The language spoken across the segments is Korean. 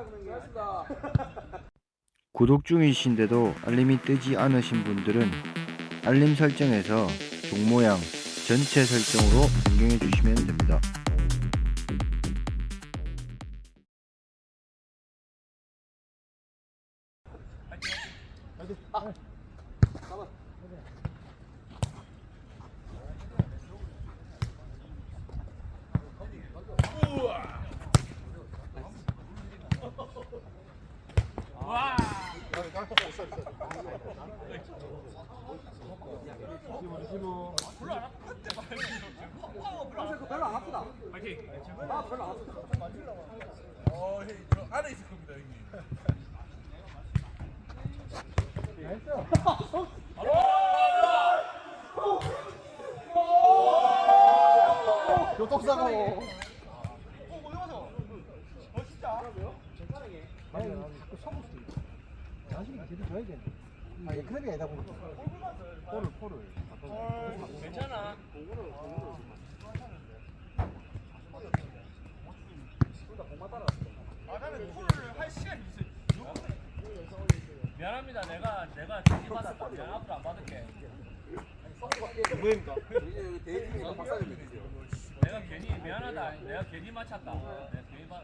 구독 중이신데도 알림이 뜨지 않으신 분들은 알림 설정에서 종 모양 전체 설정으로 변경해 주시면 됩니다. 나 별로 안 아프다. 어, 형님, 저 안에 있을 겁니다, 형님. 교통 사고. 아니 그렇게 아니다 보니까 포를 괜찮아. 아, 나는 콜을 할 시간이 있어. 미안합니다. 내가 내가 괜히 받았다. 미안 앞으로 안 받을게. 뭐입니까? 데이트니까 박사님 있어요. 내가 괜히 미안하다. 내가 괜히 맞췄다. 내가 괜히 받.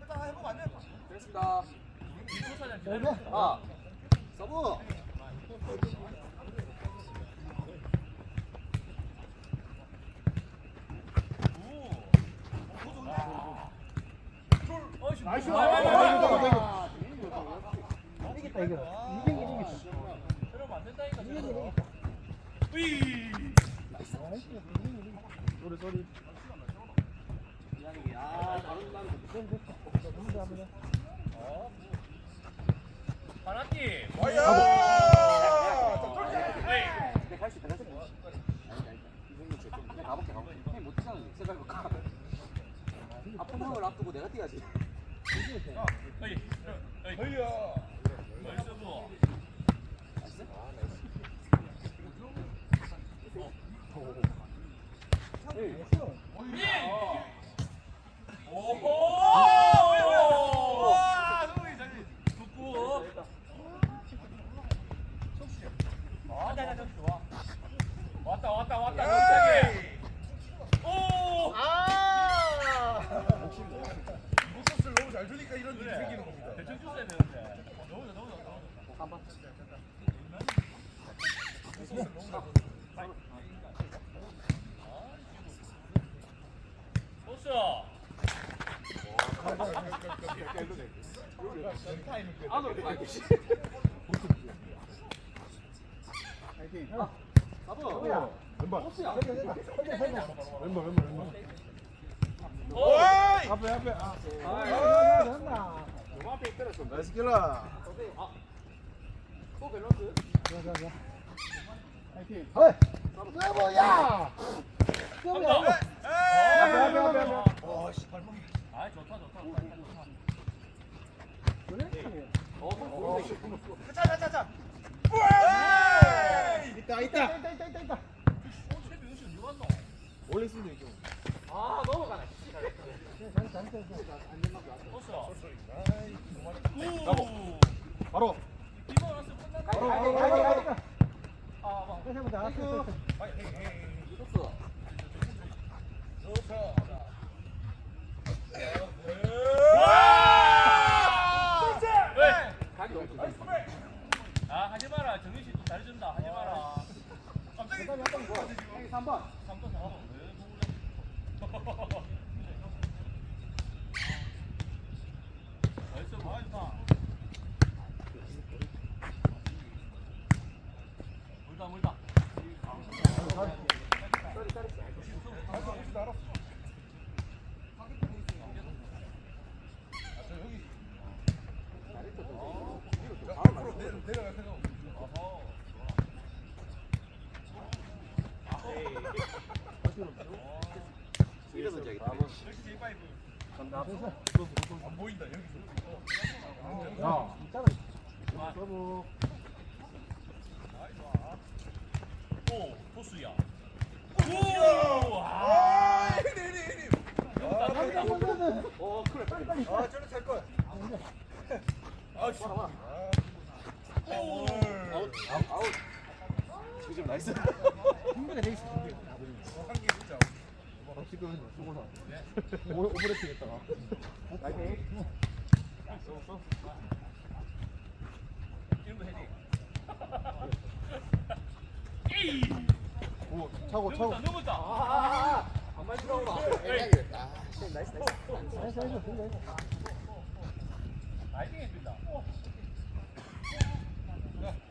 일단 해보고 안 돼. 됐습니다. 기초사장 기다려. 아, 서브. 나이스. 이겼다 이거. 이긴 게 이겼다. 그러면 안 된다니까. 으이. 소리 소리. 아, 다른 나는 파나티. 와야. 에이. 내가 할수 있다. 할수 있다. 줘. 그냥 가볼게 가볼게. 못 뛰잖아. 생각해 볼까. 아픈 형을 앞두고 내가 뛰어야지. 아. 왔다, 왔다, 왔다, 갑자기. 오! 무소스를 너무 잘 주니까 이런 일이 그래. 생기는 겁니다. 대충 줬어야 되는데. 너무 좋아, 너무 좋아, 너무 좋아. 한번. 소스. 안으로 가야지. 서브. 왼발. 호수야. 왼발, 왼발, 왼발. 오! 앞에, 앞에. 아, 아, 있더라. 나이스 킬라. 아, 또 밸런스. 파이팅. 서브야. 한 번. 앞에, 앞에, 앞에, 앞에. 와, 씨, 발목. 아, 좋다, 좋다. 좋다, 어, 어, 있다, 있다. 어? 올릴 수도 있고. 아, 넘어가네. 바로. 바로, 바로, 바로, 바로. 아! 왜? 각이 너무 좋다. 아, 하지 마라. 정민 씨또 잘해준다. 하지 마라. 갑자기 형이 3번. 3도 4도. 나이스, 뭐 하겠다. 물다, 물다. 앞으로 내- 내려갈 생각 없어. 어허. 이제 알겠다. 안 보인다, 여기서. 야. 오. 오! 아! 아, 형님, 형님, 형님. 아, 어, 그래, 빨리, 빨리. 아, 저는 살 거야. 아씨. 봐라, 봐라. 오. 아웃, 아웃, 아웃. 지금 나이스. 준비가 돼 있어. 한개 진짜. 지금 수고나. 오버래핑 했다가. 나이스. 이런 거 해지. 오 차고 차고. 넘었다. 아, 반말 들어오라. 에이. 나이스, 나이스. 나이스 나이스 나이스. 라이팅 해준다. 야,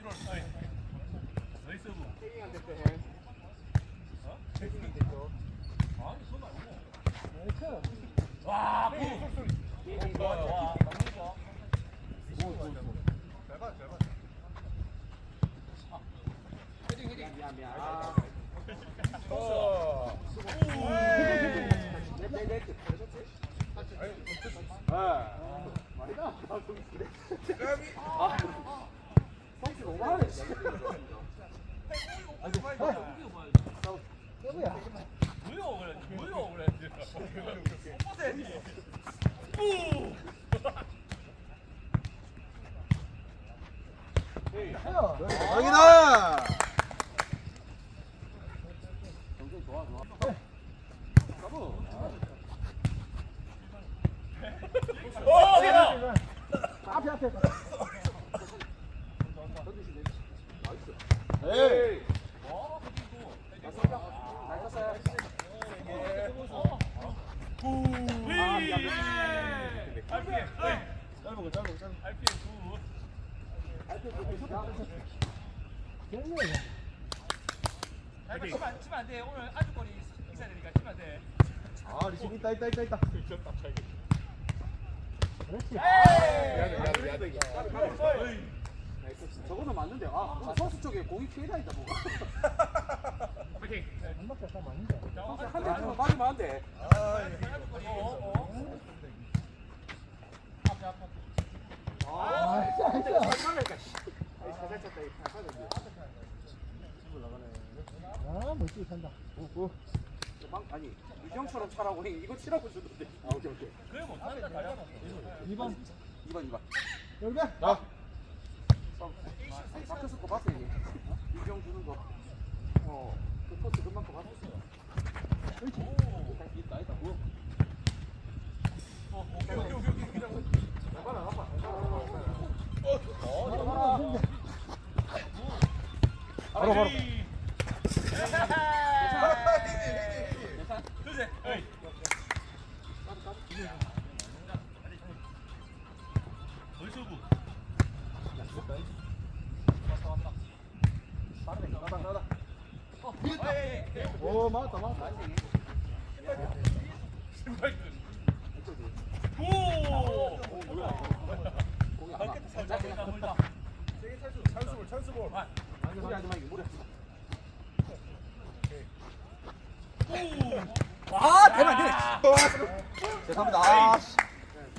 1월. 어이. 너희 서브. 태경이한테 때. 어? 체킹이 됐죠. 아니, 그거 말고. 나이스. 와, 구. 와, 와, 막는 거. 잘 봐, 잘 봐. 미안, 미안. 아, 어. 아 아. 아. 아, 그래. 뭐요, 그래. 뽀뽀해야지. 우! 여기다. 앞에 앞에. 던지시네. 나이스. 에이. 어, 그리고. 잘 쳤어요. 잘 쳤어요. 아, 미안, 미안. RPM. 짧은 거, 짧은 거, 짧은 거. RPM 9. 알트 좀 좋다. 깨부야. 아, 치면 안, 치면 안 돼. 오늘 아주거리 있어야 되니까 치면 안 돼. 아, 리신 있다, 있다, 있다, 있다. 그렇지. 까비. 나이스. 저거는 맞는데, 아, 아, 선수 쪽에 공이 피해 다닌다, 뭐가. 파이팅. 한 바퀴 딱 맞는데. 자, 한한대 주면 맞으면 안 돼. 아, 예. 아주거리. 어, 어. 앞에, 앞에. 아, 나이스. 살살하니까, 씨. 아이, 살살 쳤다, 이 살살했네. 아 멋지게 찬다. 오오. 저 방, 아니, 유경처럼 차라고 해. 이거 치라고 주던데. 아, 오케이, 오케이. 그래 못한다, 다리 아파. 2번 2번, 2번. 여기. 나. 아니, 박혔을 거 봤어, 이게. 유경 주는 거. 어, 그 포스 금방 거 봤어. 오. 있다, 있다, 뭐야. 어, 오케이, 오케이. 오케이, 오케이. 그냥. 나가라, 나가. 어, 바로 바로. 맞다 맞다. 신발끈. 이쪽이. 오. 오, 뭐야. 공이 안 와. 멀다, 멀다, 멀다. 세게 찬스, 찬스볼, 찬스볼. 아, 무리 하지 마, 이거 무리 하지 마. 오. 아, 대박, 대박. 죄송합니다. 아, 씨.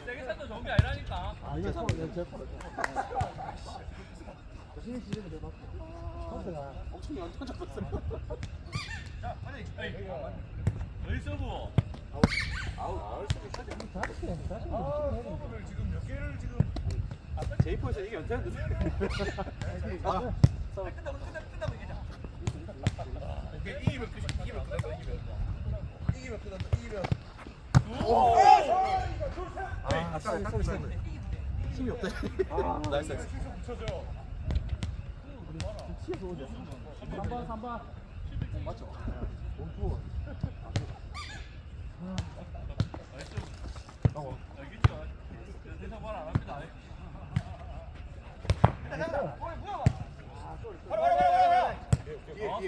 세게 찬도 좋은 게 아니라니까. 아 이거 저 제. 조심히 지르면 돼 맞고. 컨트가. 엄청. 아우, 다시 아. 아. 아. 아 나이스, 나이스. 실수 붙여줘. 치에 좋은데. 3번 3번. 맞죠? 원투. 어?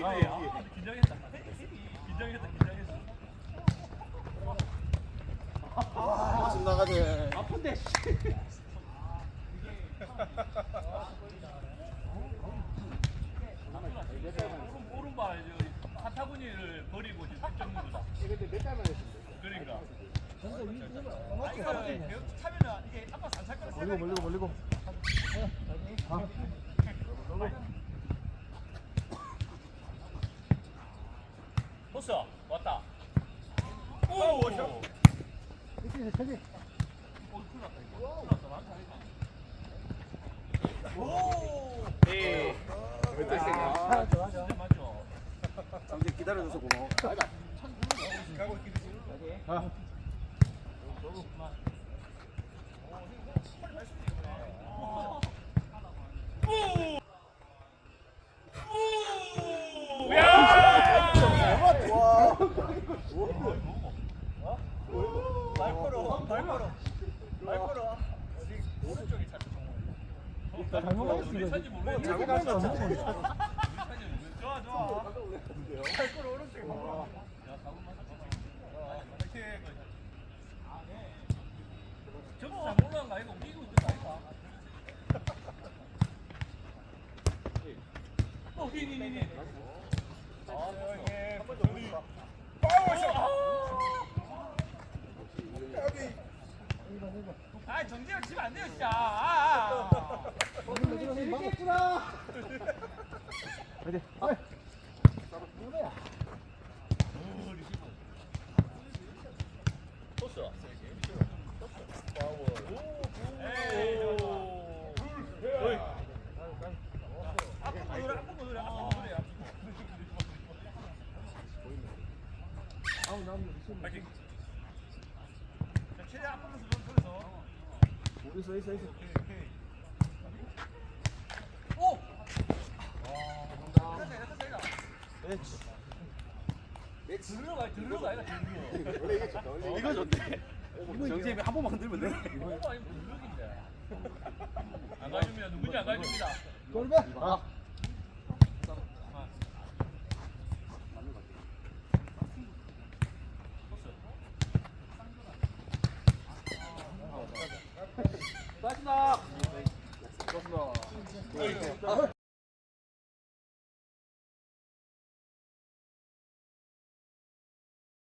아, 아. 긴장했다. 긴장했다, 긴장했어. 지금 나가지. 아픈데, 씨. 오른, 오른발 저 카타구니를 버리고 지금 특정무다. 근데 몇 달만 했는데. 그러니까. 근데 위 이거 아, 맞지 이거 맞지. 배우 차면은 이게 아빠 산살 거라 멀리고 멀리고 멀리고. 아. 토스 왔다. 오, 오, 이쪽에 저기. 오, 에이. 아, 맞죠? 정재 기다려줘서 고마워. 가고 있어. 아. 잘못 먹었어 우리 이거. 찬지 모르겠네. 잘못 먹었어. 우리 찬지 모르겠네. 좋아 좋아. 발 걸어 오른쪽에 발 걸어. 이렇게 점수 잘 몰라는 거 아니고 이기고 있는 거 아닌가? 어, 니, 니, 니, 니. 아, 이게 우리 파워샷. 여기 아, 정재현 치면 안 돼요, 진짜. 아, 아. 재밌겠구나. 파이팅. 파이. 토스. 파워. 에이, 좋아, 좋아. 어이. 앞으로 노래, 앞으로 노래, 앞으로 노래. 아우 나무 무슨. 파이팅. 오! 다. 들으러 가, 들으러 가, 이거 들으러. 이거 좋네. 정재 한 번만 들면 돼. 이거 아니면 무력인데. 안 가줍니다. 누군지 안 가줍니다. 골배. 아. 빠진다. 좋습니다.